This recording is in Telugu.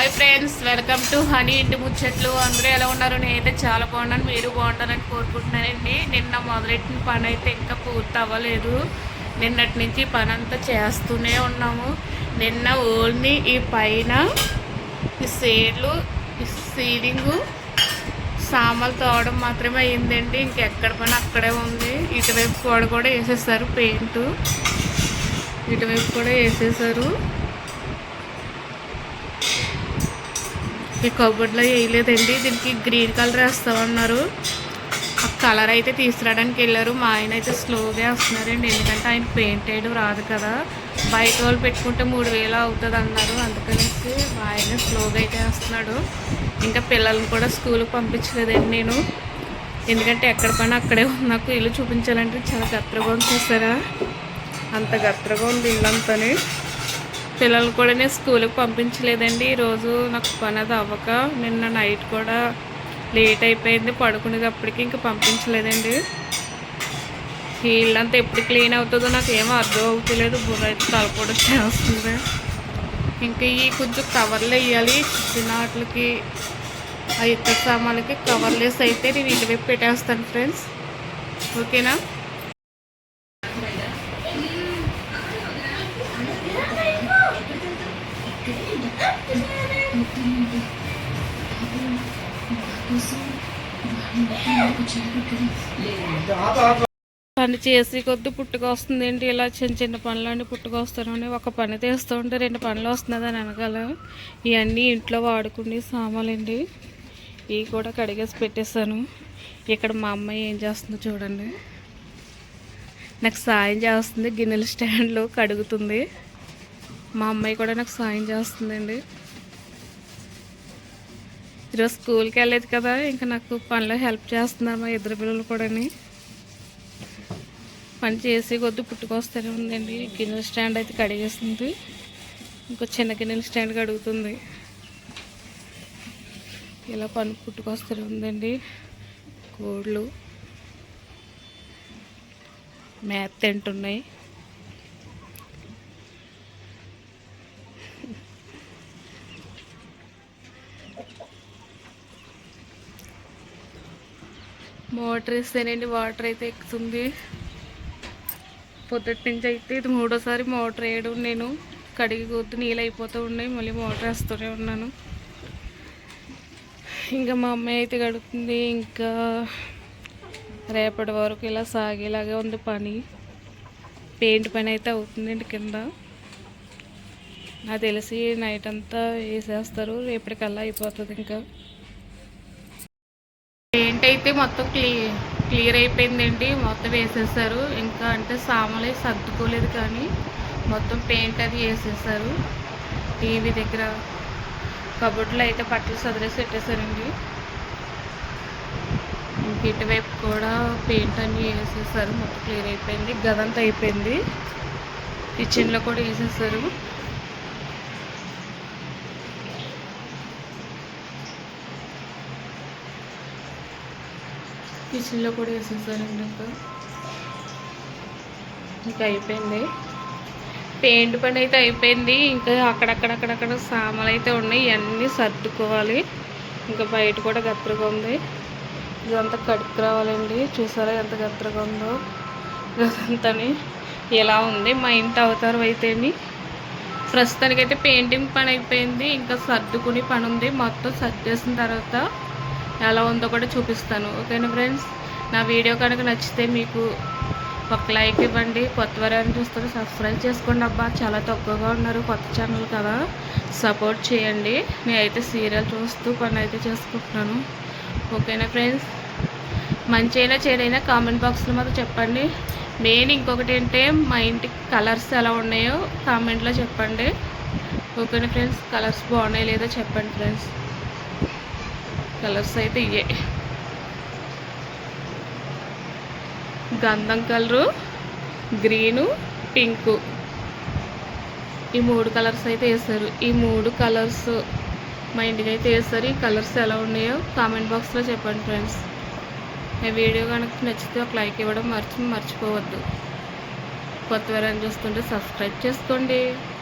Hi friends welcome to honey ఇంటి ముచ్చట్లు అందరూ ఎలా ఉన్నారు? నేనైతే చాలా బాగున్నాను. మీరు బాగుంటారని కోరుకుంటున్నానండి. నిన్న మొదలెట్టిన పని అయితే ఇంకా పూర్తి అవ్వలేదు నిన్నటి నుంచి పని అంతా చేస్తూనే ఉన్నాము. నిన్న ఓన్లీ ఈ పైన ఈ సేర్లు ఈ సీలింగు సామాన్లు తోవడం మాత్రమే అయ్యిందండి. ఇంకెక్కడ పని అక్కడే ఉంది. ఇటువైపు కూడా కూడా వేసేసారు పెయింట్. ఇటువైపు కూడా వేసేసారు. ఈ కబోర్డ్లో వేయలేదండి. దీనికి గ్రీన్ కలర్ వేస్తామన్నారు. ఆ కలర్ అయితే తీసుకురావడానికి వెళ్ళారు. మా ఆయన అయితే స్లోగా వస్తున్నారండి. ఎందుకంటే ఆయన పెయింట్ వేయడం రాదు కదా. బయట వాళ్ళు పెట్టుకుంటే మూడు వేలు అవుతుంది అన్నారు. అందుకనేసి మా ఆయన స్లోగా అయితే వేస్తున్నాడు. ఇంకా పిల్లల్ని కూడా స్కూల్కి పంపించలేదండి నేను. ఎందుకంటే ఎక్కడ పని అక్కడే ఉంది. నాకు ఇల్లు చూపించాలంటే చాలా గత్రగా ఉంది చూసారా? అంత గత్రగా ఉంది ఇల్లంతానే. పిల్లలు కూడా నేను స్కూల్కి పంపించలేదండి. ఈరోజు నాకు పని అది అవ్వక నిన్న నైట్ కూడా లేట్ అయిపోయింది. పడుకునేటప్పటికి ఇంకా పంపించలేదండి. ఈ ఇల్లంతా ఎప్పుడు క్లీన్ అవుతుందో నాకు ఏమో అర్థం అవుతలేదు. బుర్ర అయితే తలపొడి చేస్తుంది ఇంకా ఈ కొంచెం కవర్లు వేయాలి. చిన్న వాటికి ఆ ఇతర సామాన్లకి కవర్లు వేసి అయితే నేను ఇటు వైపు పెట్టేస్తాను ఫ్రెండ్స్. ఓకేనా? పని చేసి కొద్ది పుట్టుక వస్తుందేంటి ఇలా చిన్న చిన్న పనులన్నీ పుట్టుక వస్తానని ఒక పని తీస్తూ ఉంటే రెండు పనులు వస్తున్నది అని వెనకాల ఇవన్నీ ఇంట్లో వాడుకునే సామాన్లండి. ఇవి కూడా కడిగేసి పెట్టేశాను. ఇక్కడ మా అమ్మాయి ఏం చేస్తుందో చూడండి. నాకు సాయం చేస్తుంది గిన్నెల స్టాండ్లో కడుగుతుంది. మా అమ్మాయి కూడా నాకు సాయం చేస్తుందండి. ఈరోజు స్కూల్కి వెళ్ళేది కదా ఇంకా నాకు పనిలో హెల్ప్ చేస్తున్నారు మా ఇద్దరు పిల్లలు కూడాని. పని చేసి కొద్ది పుట్టుకొస్తూనే ఉందండి. గిన్నెల స్టాండ్ అయితే కడిగేస్తుంది. ఇంకో చిన్న గిన్నెల స్టాండ్ కడుగుతుంది. ఇలా పని పుట్టుకొస్తూనే ఉందండి. కోళ్ళు మేత తింటున్నాయి. మోటార్ ఇస్తేనండి వాటర్ అయితే ఎక్కుతుంది. పొద్దుటి నుంచి అయితే ఇది మూడోసారి మోటార్ వేయడం. నేను కడిగి కొద్ది నీళ్ళు అయిపోతూ ఉన్నాయి. మళ్ళీ మోటార్ వేస్తూనే ఉన్నాను. ఇంకా మా అమ్మాయి అయితే గడుపుతుంది ఇంకా రేపటి వరకు ఇలా సాగేలాగే ఉంది పని. పెయింట్ పని అయితే అవుతుందండి కింద. నాకు తెలిసి నైట్ అంతా వేసేస్తారు. రేపటికల్లా అయిపోతుంది ఇంకా. పెయింట్ అయితే మొత్తం క్లీ క్లియర్ అయిపోయిందండి. మొత్తం వేసేసారు. ఇంకా అంటే సామాన్లు సర్దుకోలేదు కానీ మొత్తం పెయింట్ అది వేసేసారు. టీవీ దగ్గర కబోర్డ్లో అయితే బట్టలు సదిరేసి పెట్టేశారండి. ఇంక ఇటువైపు కూడా పెయింట్ అన్నీ వేసేసారు. మొత్తం క్లియర్ అయిపోయింది. గదంతా అయిపోయింది. కిచెన్లో కూడా వేసేసారు. కిచెన్లో కూడా వేసేసారండి ఇంకా ఇంకా అయిపోయింది. పెయింట్ పని అయితే అయిపోయింది. ఇంకా అక్కడక్కడక్కడక్కడ సామాన్లు అయితే ఉన్నాయి. ఇవన్నీ సర్దుకోవాలి. ఇంకా బయట కూడా గత్రగా ఉంది. ఇదంతా కడుక్కు రావాలండి. చూసారా ఎంత గత్రగా ఉందో? ఇదంతని ఎలా ఉంది. మా ఇంటి అవతారం అయితేని. ప్రస్తుతానికైతే పెయింటింగ్ పని అయిపోయింది. ఇంకా సర్దుకుని పని ఉంది. మొత్తం సర్దేసిన తర్వాత ఎలా ఉందో కూడా చూపిస్తాను. ఓకేనా ఫ్రెండ్స్? నా వీడియో కనుక నచ్చితే మీకు ఒక లైక్ ఇవ్వండి. కొత్త వారిని చూస్తారు సబ్స్క్రైబ్ చేసుకోండి అబ్బా. చాలా తక్కువగా ఉన్నారు కొత్త ఛానల్ కదా. సపోర్ట్ చేయండి. నేనైతే సీరియల్ చూస్తూ పని అయితే చేసుకుంటున్నాను. ఓకేనా ఫ్రెండ్స్? మంచి అయినా చెడైనా కామెంట్ బాక్స్లో మాత్రం చెప్పండి. మెయిన్ ఇంకొకటి ఏంటంటే మా ఇంటికి కలర్స్ ఎలా ఉన్నాయో కామెంట్లో చెప్పండి. ఓకేనా ఫ్రెండ్స్? కలర్స్ బాగున్నాయి లేదో చెప్పండి ఫ్రెండ్స్. కలర్స్ అయితే ఇవే. గంధం కలరు గ్రీను పింకు. ఈ మూడు కలర్స్ అయితే వేస్తారు. ఈ మూడు కలర్స్ మా ఇంటికి అయితే వేస్తారు. ఈ కలర్స్ ఎలా ఉన్నాయో కామెంట్ బాక్స్లో చెప్పండి ఫ్రెండ్స్. ఈ వీడియో కనుక నచ్చితే ఒక లైక్ ఇవ్వడం మర్చి మర్చిపోవద్దు. కొత్త వారని చూస్తుంటే సబ్స్క్రైబ్ చేసుకోండి.